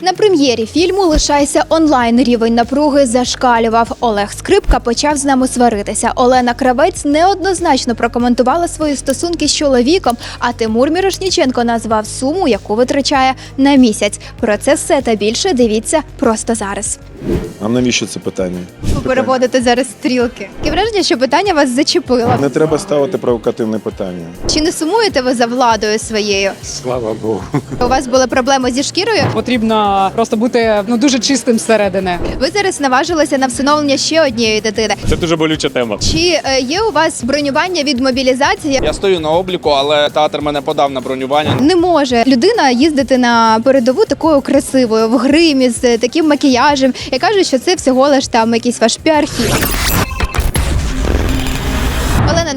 На прем'єрі фільму Лишайся онлайн. Рівень напруги зашкалював. Олег Скрипка почав з нами сваритися. Олена Кравець неоднозначно прокоментувала свої стосунки з чоловіком. А Тимур Мірошніченко назвав суму, яку витрачає на місяць. Про це все та більше дивіться просто зараз. А навіщо це питання? Ви переводите зараз стрілки. Таке враження, що питання вас зачепило. Не треба ставити провокативне питання. Чи не сумуєте ви за владою своєю? Слава Богу. У вас були проблеми зі шкірою? Потрібно просто бути ну дуже чистим зсередини. Ви зараз наважилися на всиновлення ще однієї дитини. Це дуже болюча тема. Чи е, є у вас бронювання від мобілізації? Я стою на обліку, але театр мене подав на бронювання. Не може людина їздити на передову такою красивою в гримі з таким макіяжем і каже, що це всього лиш там якийсь ваш піархід.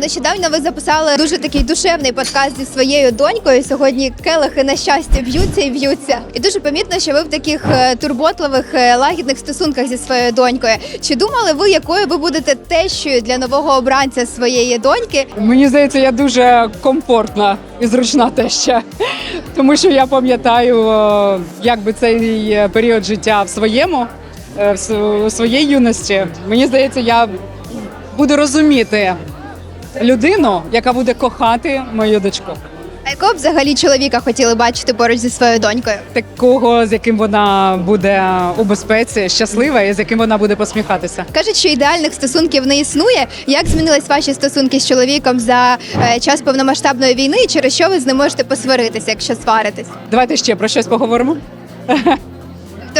Нещодавно ви записали дуже такий душевний подкаст зі своєю донькою. Сьогодні келихи на щастя б'ються і б'ються. І дуже помітно, що ви в таких е, турботливих, е, лагідних стосунках зі своєю донькою. Чи думали ви, якою ви будете тещою для нового обранця своєї доньки? Мені здається, я дуже комфортна і зручна теща, тому що я пам'ятаю, як би цей е, період життя в своєму в своїй юності. Мені здається, я буду розуміти людину, яка буде кохати мою дочку. А якого б взагалі чоловіка хотіли бачити поруч зі своєю донькою? Такого, з яким вона буде у безпеці, щаслива і з яким вона буде посміхатися. Кажуть, що ідеальних стосунків не існує. Як змінились ваші стосунки з чоловіком за е, час повномасштабної війни, і через що ви з ним можете посваритися, якщо сваритесь? Давайте ще про щось поговоримо.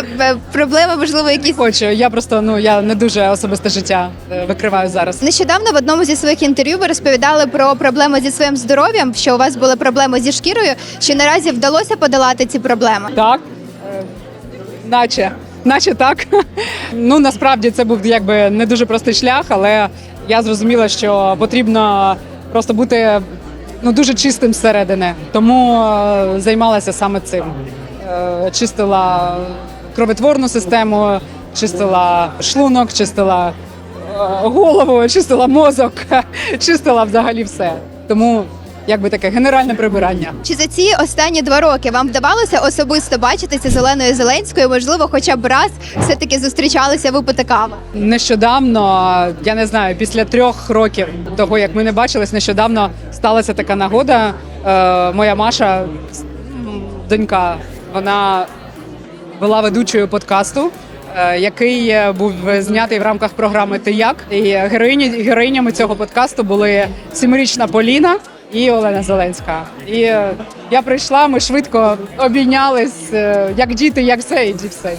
Тобто е, проблеми, можливо, якісь. Хочу. Я просто ну я не дуже особисте життя е, викриваю зараз. Нещодавно в одному зі своїх інтерв'ю ви розповідали про проблеми зі своїм здоров'ям, що у вас були проблеми зі шкірою. Чи наразі вдалося подолати ці проблеми? Так, е, наче, наче так. Ну насправді це був якби не дуже простий шлях, але я зрозуміла, що потрібно просто бути ну дуже чистим зсередини. Тому е, займалася саме цим. Е, Чистила кровотворну систему, чистила шлунок, чистила е, голову, чистила мозок, чистила взагалі все. Тому якби таке генеральне прибирання. Чи за ці останні два роки вам вдавалося особисто бачитися з Оленою Зеленською? Можливо, хоча б раз все таки зустрічалися випити каву? Нещодавно, я не знаю, після трьох років того, як ми не бачились, нещодавно сталася така нагода. Е, моя Маша, донька, вона була ведучою подкасту. е, Який е, був знятий в рамках програми Ти як і героїні героїнями цього подкасту були сімирічна Поліна і Олена Зеленська. І е, я прийшла, ми швидко обійнялись, як діти, як все, і все.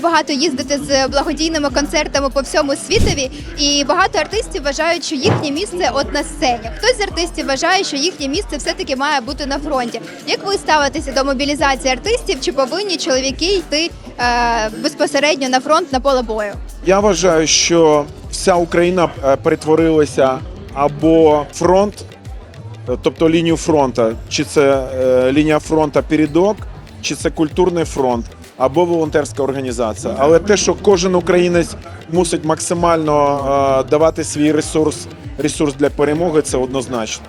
Багато їздите з благодійними концертами по всьому світові, і багато артистів вважають, що їхнє місце от на сцені. Хтось з артистів вважає, що їхнє місце все-таки має бути на фронті. Як ви ставитеся до мобілізації артистів? Чи повинні чоловіки йти е, безпосередньо на фронт на поле бою? Я вважаю, що вся Україна е, перетворилася або фронт, тобто лінію фронту, чи це е, лінія фронту передок, чи це культурний фронт, або волонтерська організація. Але те, що кожен українець мусить максимально е, давати свій ресурс, ресурс для перемоги, це однозначно.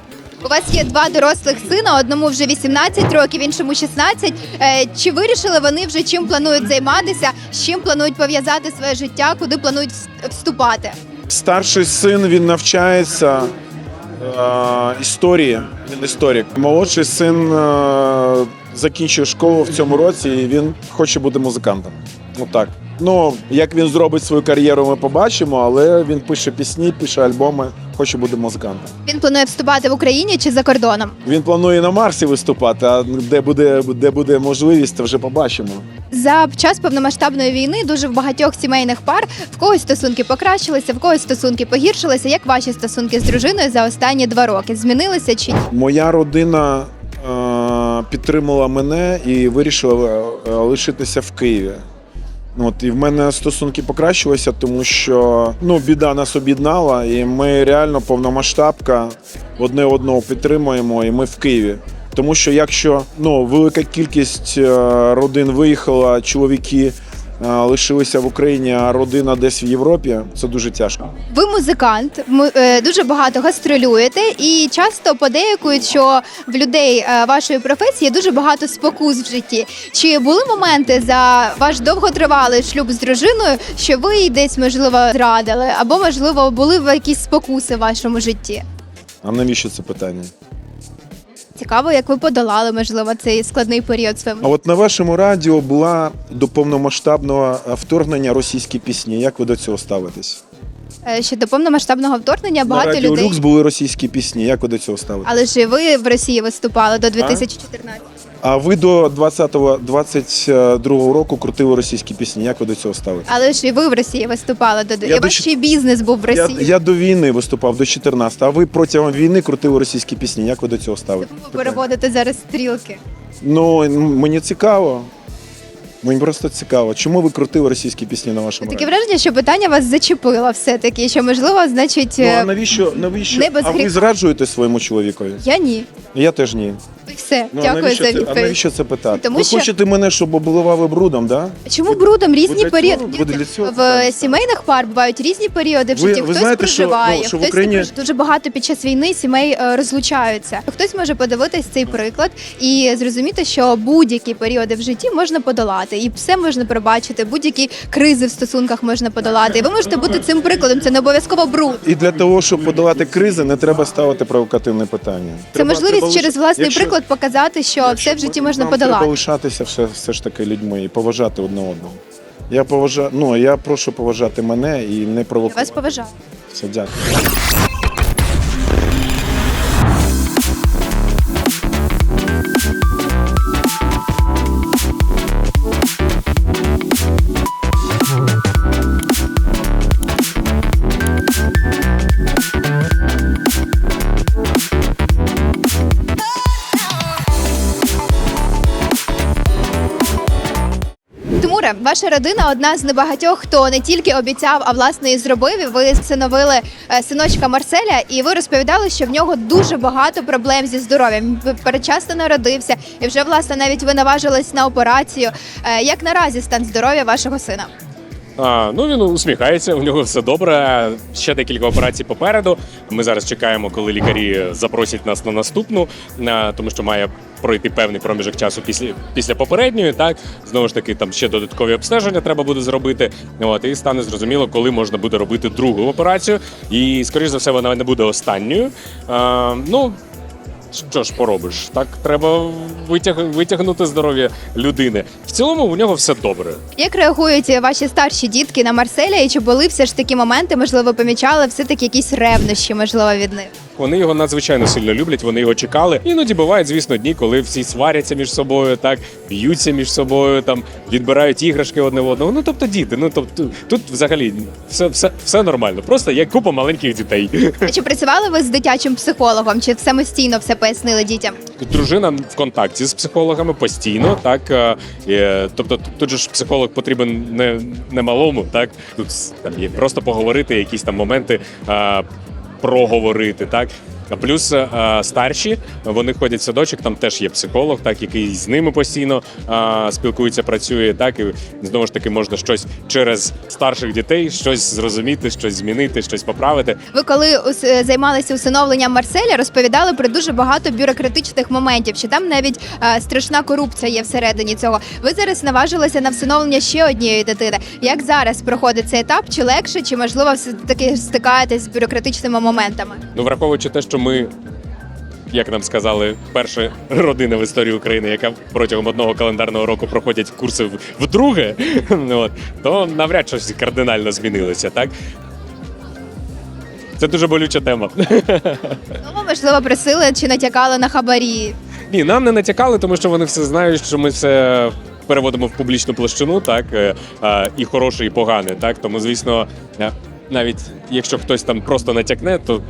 У вас є два дорослих сина, одному вже 18 років, іншому 16. Е, Чи вирішили вони вже чим планують займатися, з чим планують пов'язати своє життя, куди планують вступати? Старший син він навчається е, історії. Він історик. Молодший син е, закінчує школу в цьому році, і він хоче бути музикантом. Ну так. Ну, як він зробить свою кар'єру, ми побачимо, але він пише пісні, пише альбоми, хоче бути музикантом. Він планує вступати в Україні чи за кордоном? Він планує на Марсі виступати, а де буде, де буде можливість, то вже побачимо. За час повномасштабної війни дуже в багатьох сімейних пар в когось стосунки покращилися, в когось стосунки погіршилися. Як ваші стосунки з дружиною за останні два роки змінилися чи ні? Моя родина підтримала мене і вирішила е, лишитися в Києві. От, і в мене стосунки покращилися, тому що ну, біда нас об'єднала, і ми реально повномасштабка одне одного підтримуємо, і ми в Києві. Тому що якщо ну, велика кількість е, родин виїхала, чоловіки лишилися в Україні, а родина десь в Європі, це дуже тяжко. Ви музикант, е, дуже багато гастролюєте, і часто подеякують, що в людей е, вашої професії дуже багато спокус в житті. Чи були моменти за ваш довготривалий шлюб з дружиною, що ви їй десь можливо зрадили, або можливо були якісь спокуси в вашому житті? А навіщо це питання? Цікаво, як ви подолали можливо цей складний період своєму. А от на вашому радіо була до повномасштабного вторгнення російські пісні. Як ви до цього ставитесь? Е, Ще до повномасштабного вторгнення на багато радіо людей. Люкс були російські пісні. Як ви до цього ставитесь? Але ж і ви в Росії виступали до 2014 А ви до 20-го, 22-го року крутили російські пісні. Як ви до цього ставите? Але ж і ви в Росії виступали до Я і до ваш ще бізнес був в Росії. я до війни виступав до 14 а ви протягом війни крутили російські пісні. Як ви до цього ставите? ставитесь? Ви переводите зараз стрілки. Ну мені цікаво. Мені просто цікаво, чому ви крутили російські пісні на вашому Таке радіо? враження, що питання вас зачепило все-таки, що можливо, значить, Ну а е, навіщо навіщо? не без а ви гріха. зраджуєте своєму чоловікові? я ні. Я теж ні. І все. Ну, а Дякую навіщо за це, а відповідь. навіщо це питати? Тому ви що- хочете мене, щоб обливали брудом, да? Чому брудом різні для цього- періоди? ви для цього в питаєте? сімейних пар бувають різні періоди в Ви- житті. ви Хтось знаєте, що, проживає, ну, що в хтось Україні- не дуже багато під час війни сімей е, розлучаються. Хтось може подивитись цей приклад і зрозуміти, що будь-які періоди в житті можна подолати, і все можна пробачити, будь-які кризи в стосунках можна подолати. І ви можете бути цим прикладом. Це не обов'язково бруд. І для того, щоб подолати кризи, не треба ставити провокативне питання. Це Треба- можливість треба через лиш- власний якщо- приклад показати, що якщо все в житті можна нам подолати. Треба лишатися все, все ж таки людьми і поважати одне одного. Я поважаю, ну я прошу поважати мене і не Я провокувати. вас поважаю. Все, дякую. Ваша родина одна з небагатьох, хто не тільки обіцяв, а власне і зробив. Ви всиновили е, синочка Марселя, і ви розповідали, що в нього дуже багато проблем зі здоров'ям. Передчасно народився, і вже власне навіть ви наважились на операцію. Е, Як наразі стан здоров'я вашого сина? А, ну він усміхається, у нього все добре. Ще декілька операцій попереду. Ми зараз чекаємо, коли лікарі запросять нас на наступну, а, тому що має пройти певний проміжок часу після після попередньої. Так знову ж таки, там ще додаткові обстеження треба буде зробити. От і стане зрозуміло, коли можна буде робити другу операцію. І скоріш за все, вона не буде останньою. А, ну. Що ж поробиш? Так треба витяг... витягнути здоров'я людини. В цілому у нього все добре. Як реагують ваші старші дітки на Марселя? І чи були все ж такі моменти? Можливо, помічали все таки якісь ревнощі, можливо, від них? Вони його надзвичайно сильно люблять, вони його чекали. Іноді бувають, звісно, дні, коли всі сваряться між собою, так б'ються між собою, там відбирають іграшки одне в одного. Ну тобто діти. Ну тобто тут взагалі все, все, все нормально. Просто є купа маленьких дітей. А Чи працювали ви з дитячим психологом? Чи самостійно все пояснили дітям? Дружина в контакті з психологами постійно, так е, е, тобто тут же ж психолог потрібен не, не малому, так тут там є просто поговорити, якісь там моменти е, проговорити, так. Плюс е, старші вони ходять в садочок, там теж є психолог, так який з ними постійно е, спілкується, працює. Так і знову ж таки можна щось через старших дітей, щось зрозуміти, щось змінити, щось поправити. Ви коли е, займалися усиновленням Марселя, розповідали про дуже багато бюрократичних моментів, що там навіть страшна корупція є всередині цього. Ви зараз наважилися на всиновлення ще однієї дитини. Як зараз проходить цей етап? Чи легше, чи можливо все таки стикаєтесь з бюрократичними моментами? Ну, враховуючи те, що ми, як нам сказали, перша родина в історії України, яка протягом одного календарного року проходять курси вдруге, от, то навряд щось кардинально змінилося, так? Це дуже болюча тема. Ви, можливо, просили чи натякали на хабарі. Ні, нам не натякали, тому що вони все знають, що ми все переводимо в публічну площину, так е, е, і хороше, і погане. Так тому, звісно, е, навіть якщо хтось там просто натякне, то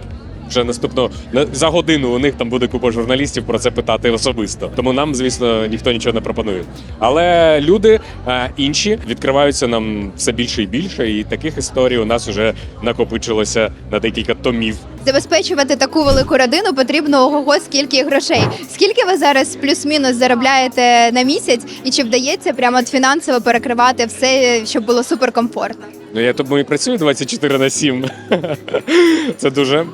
вже наступно за годину у них там буде купа журналістів про це питати особисто. Тому нам, звісно, ніхто нічого не пропонує. Але люди е, інші відкриваються нам все більше і більше, і таких історій у нас вже накопичилося на декілька томів. Забезпечувати таку велику родину потрібно ого скільки грошей. Скільки ви зараз плюс-мінус заробляєте на місяць, і чи вдається прямо от фінансово перекривати все, щоб було суперкомфортно? Ну я тому і працюю 24 на 7. Це дуже.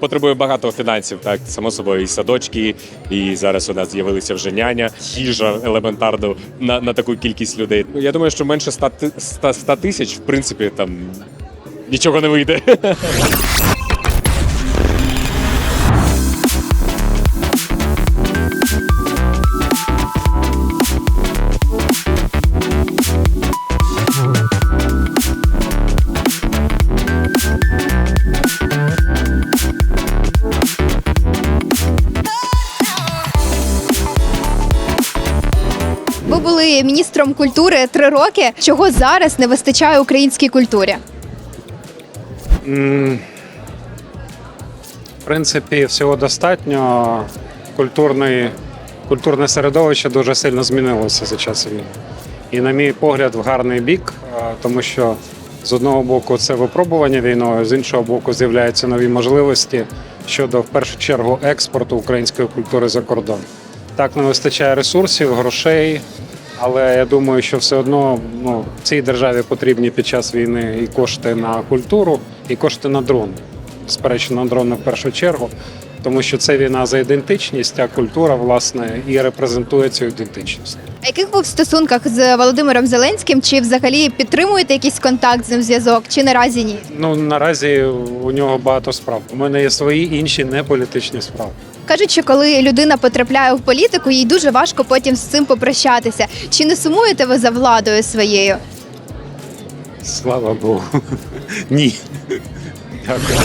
Потребує багато фінансів, так само собою, і садочки, і зараз у нас з'явилися вже няня, їжа елементарно на, на таку кількість людей. Я думаю, що менше 100, ти- 100, 100 тисяч, в принципі, там нічого не вийде. міністром культури три роки. Чого зараз не вистачає українській культурі? В принципі, всього достатньо. Культурний, культурне середовище дуже сильно змінилося за час війни. І, на мій погляд, в гарний бік, тому що з одного боку це випробування війною, з іншого боку, з'являються нові можливості щодо в першу чергу експорту української культури за кордон. Так не вистачає ресурсів, грошей, але я думаю, що все одно ну, цій державі потрібні під час війни і кошти на культуру, і кошти на дрон. Безперечно, на дрони в першу чергу, тому що це війна за ідентичність, а культура, власне, і репрезентує цю ідентичність. А яких ви в стосунках з Володимиром Зеленським? Чи взагалі підтримуєте якийсь контакт з ним зв'язок? Чи наразі ні? Ну наразі у нього багато справ. У мене є свої інші неполітичні справи. Кажуть, що коли людина потрапляє в політику, їй дуже важко потім з цим попрощатися. Чи не сумуєте ви за владою своєю? Слава Богу. Ні. Дякую.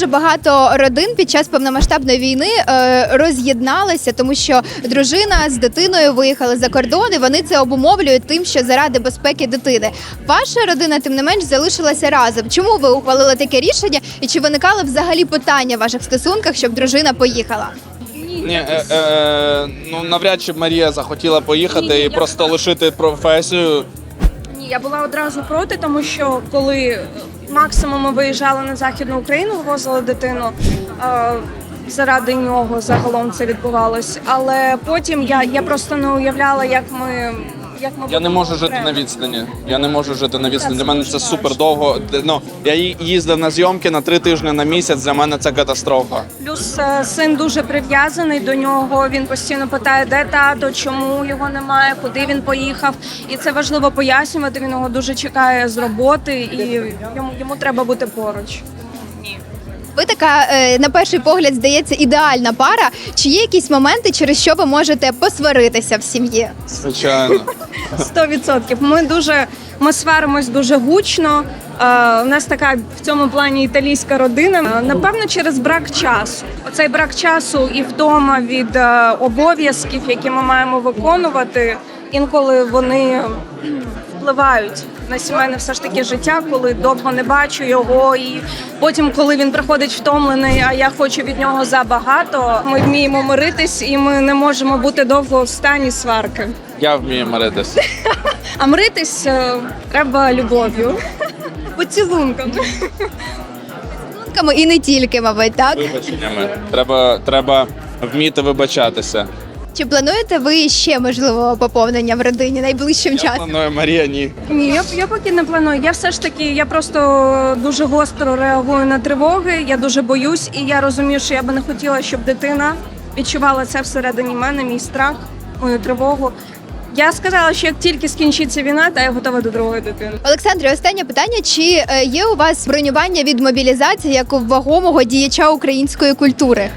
Дуже багато родин під час повномасштабної війни е, роз'єдналися, тому що дружина з дитиною виїхали за кордон, і вони це обумовлюють тим, що заради безпеки дитини. Ваша родина, тим не менш, залишилася разом. Чому ви ухвалили таке рішення? І чи виникали взагалі питання в ваших стосунках, щоб дружина поїхала? Ні, е, е, ну навряд чи б Марія захотіла поїхати Ні, ні, і я- просто лишити професію. Ні, я була одразу проти, тому що коли максимум ми виїжджали на західну Україну, вивозили дитину. е, Заради нього загалом це відбувалось. Але потім я, я просто не уявляла, як ми як ми Я не можу жити на відстані. Я не можу жити на відстані. Для мене це супер довго. Ну я їздив на зйомки на три тижні на місяць. Для мене це катастрофа. Плюс е, син дуже прив'язаний до нього. Він постійно питає, де тато, чому його немає, куди він поїхав. І це важливо пояснювати. Він його дуже чекає з роботи, і йому йому треба бути поруч. Ви така, е, на перший погляд, здається, ідеальна пара. Чи є якісь моменти, через що ви можете посваритися в сім'ї? Звичайно. Сто відсотків. Ми дуже ми сваримось дуже гучно. Е, у нас така в цьому плані італійська родина. Е, Напевно, через брак часу. Оцей брак часу і вдома від е, обов'язків, які ми маємо виконувати. Інколи вони впливають на сімейне все ж таки життя, коли довго не бачу його, і потім, коли він приходить втомлений, а я хочу від нього забагато. Ми вміємо миритись, і ми не можемо бути довго в стані сварки. Я вмію миритись. А мритись е, треба любов'ю. Поцілунками. Стосунками І не тільки, мабуть, так? Вибаченнями. Треба, треба вміти вибачатися. Чи плануєте ви ще можливо поповнення в родині найближчим Я часом? планую Марія, ні. Ні, я, я поки не планую. Я все ж таки, я просто дуже гостро реагую на тривоги. Я дуже боюсь, і я розумію, що я би не хотіла, щоб дитина відчувала це всередині мене, мій страх, мою тривогу. Я сказала, що як тільки скінчиться війна, та я готова до другої дитини. Олександре, останнє питання: чи е, є у вас бронювання від мобілізації як у вагомого діяча української культури?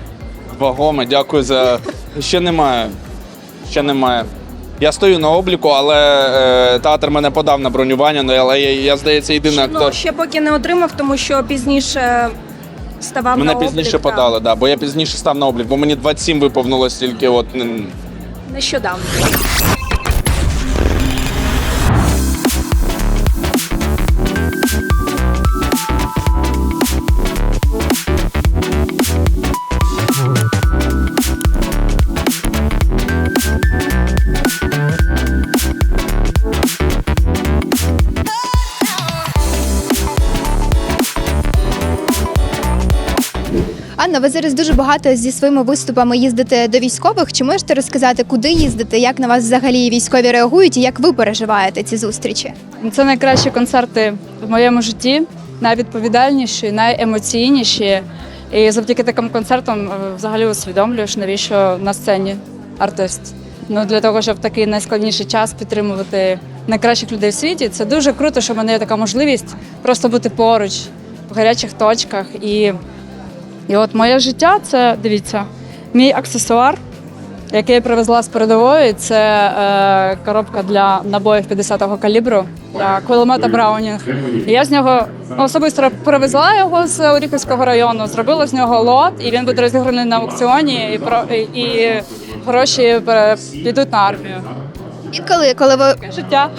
Вагоме, дякую за. Ще немає. Ще немає. Я стою на обліку, але е, театр мене подав на бронювання, ну, але я, я здається, єдиний Ну, актор. ще поки не отримав, тому що пізніше ставав Мене на облік, пізніше подали, да, бо я пізніше став на облік, бо мені 27 виповнилось тільки от м, Нещодавно. Ви зараз дуже багато зі своїми виступами їздите до військових. Чи можете розказати, куди їздите, як на вас взагалі військові реагують і як ви переживаєте ці зустрічі? Це найкращі концерти в моєму житті, найвідповідальніші, найемоційніші. І завдяки таким концертам е, взагалі усвідомлюєш, навіщо на сцені артист. Ну для того, щоб такий найскладніший час підтримувати найкращих людей в світі, це дуже круто, що в мене є така можливість просто бути поруч в гарячих точках. І, і от моє життя це дивіться, мій аксесуар, який я привезла з передової, це е, коробка для набоїв 50-го калібру для кулемета Браунінг. І я з нього особисто привезла його з Оріхівського району, зробила з нього лот, і він буде розіграний на аукціоні, і, і, і гроші підуть на армію. Інколи, коли ви Життя.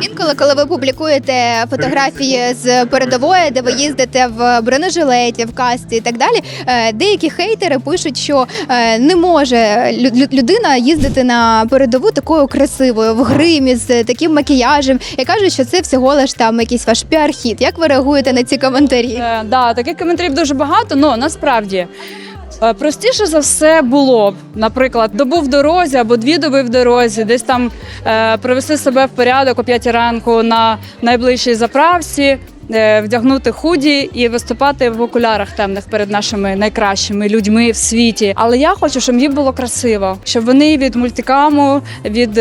інколи, коли ви публікуєте фотографії з передової, де ви їздите в бронежилеті, в касті і так далі, е, деякі хейтери пишуть, що е, не може лю- лю- людина їздити на передову такою красивою в гримі з таким макіяжем і кажуть, що це всього лиш там якийсь ваш піар-хіт. Як ви реагуєте на ці коментарі? Е, да, таких коментарів дуже багато, але насправді. Е, Простіше за все було б, наприклад, добу в дорозі або дві доби в дорозі, десь там е, привести себе в порядок о 5 ранку на найближчій заправці, е, вдягнути худі і виступати в окулярах темних перед нашими найкращими людьми в світі. Але я хочу, щоб їм було красиво, щоб вони від мультикаму, від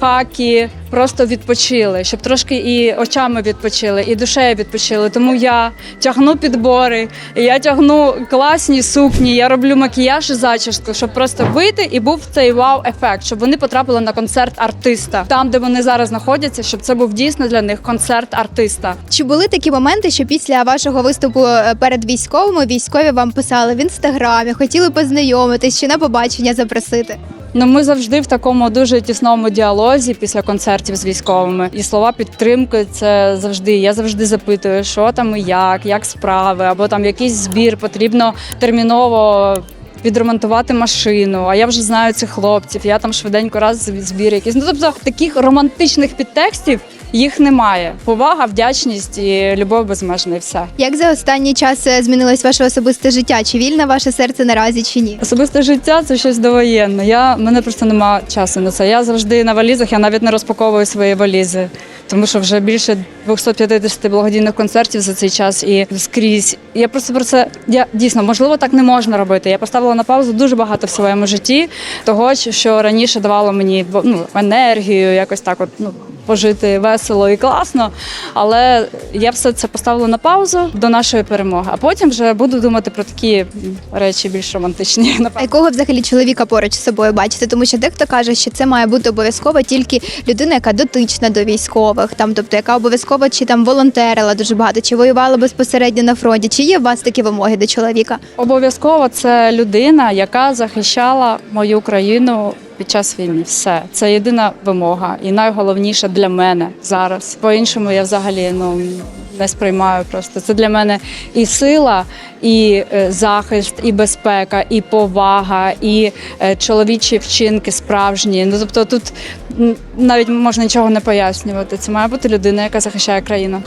хакі просто відпочили, щоб трошки і очами відпочили, і душею відпочили. Тому я тягну підбори, я тягну класні сукні, я роблю макіяж і зачіску, щоб просто вийти і був цей вау-ефект, щоб вони потрапили на концерт артиста там, де вони зараз знаходяться, щоб це був дійсно для них концерт артиста. Чи були такі моменти, що після вашого виступу е, перед військовими військові вам писали в інстаграмі, хотіли познайомитись чи на побачення запросити? Ну, ми завжди в такому дуже тісному діалозі після концертів з військовими. І слова підтримки це завжди. Я завжди запитую, що там і як, як справи, або там якийсь збір потрібно терміново. Відремонтувати машину, а я вже знаю цих хлопців. Я там швиденько раз збір якийсь. Ну тобто таких романтичних підтекстів їх немає. Повага, вдячність і любов безмежна, і все. Як за останній час е, змінилось ваше особисте життя? Чи вільне ваше серце наразі, чи ні? Особисте життя це щось довоєнне. Я мене просто немає часу на це. Я завжди на валізах, я навіть не розпаковую свої валізи, тому що вже більше 250 благодійних концертів за цей час і скрізь. Я просто про це я дійсно можливо так не можна робити. Я поставила на паузу дуже багато в своєму житті, того що раніше давало мені ну, енергію, якось так, от ну пожити весело і класно. Але я все це поставила на паузу до нашої перемоги. А потім вже буду думати про такі речі більш романтичні. А якого взагалі чоловіка поруч з собою бачите? Тому що дехто каже, що це має бути обов'язково тільки людина, яка дотична до військових, там, тобто яка обов'язково чи там волонтерила дуже багато, чи воювала безпосередньо на фронті. Чи є у вас такі вимоги до чоловіка? Обов'язково це людина, яка захищала мою країну під час війни. Все це єдина вимога, і найголовніше для мене зараз. По-іншому я взагалі ну не сприймаю. Просто це для мене і сила, і е, захист, і безпека, і повага, і е, чоловічі вчинки справжні. Ну тобто тут навіть можна нічого не пояснювати. Це має бути людина, яка захищає країну.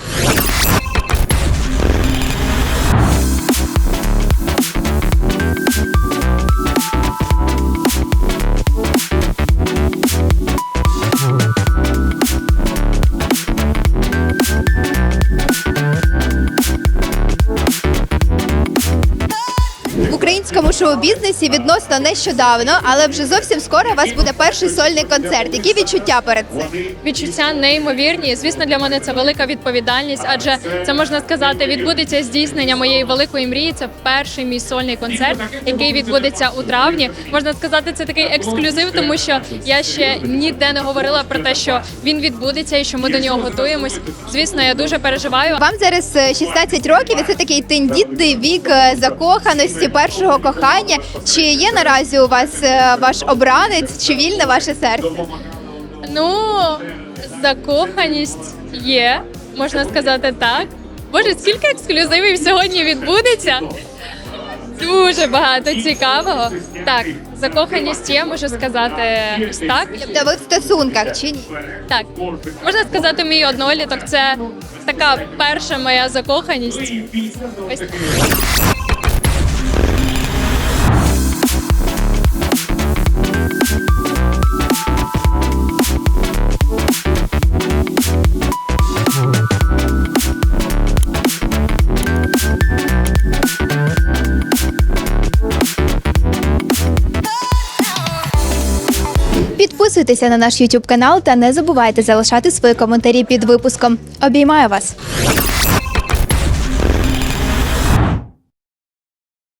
Українському шоу-бізнесі відносно нещодавно, але вже зовсім скоро у вас буде перший сольний концерт. Які відчуття перед цим? Відчуття неймовірні. Звісно, для мене це велика відповідальність, адже це можна сказати, відбудеться здійснення моєї великої мрії. Це перший мій сольний концерт, який відбудеться у травні. Можна сказати, це такий ексклюзив, тому що я ще ніде не говорила про те, що він відбудеться і що ми до нього готуємось. Звісно, я дуже переживаю. Вам зараз е, 16 років, і це такий тендітний вік е, закоханості, першого кохання. Чи є наразі у вас е, ваш обранець, чи вільне ваше серце? Ну, закоханість є, можна сказати так. Боже, скільки ексклюзивів сьогодні відбудеться? Дуже багато цікавого. Так, закоханість є, можу сказати так. Тобто ви в стосунках чи ні? Так, можна сказати, мій одноліток це така перша моя закоханість. Ось Підписуйтеся на наш YouTube канал та не забувайте залишати свої коментарі під випуском. Обіймаю вас!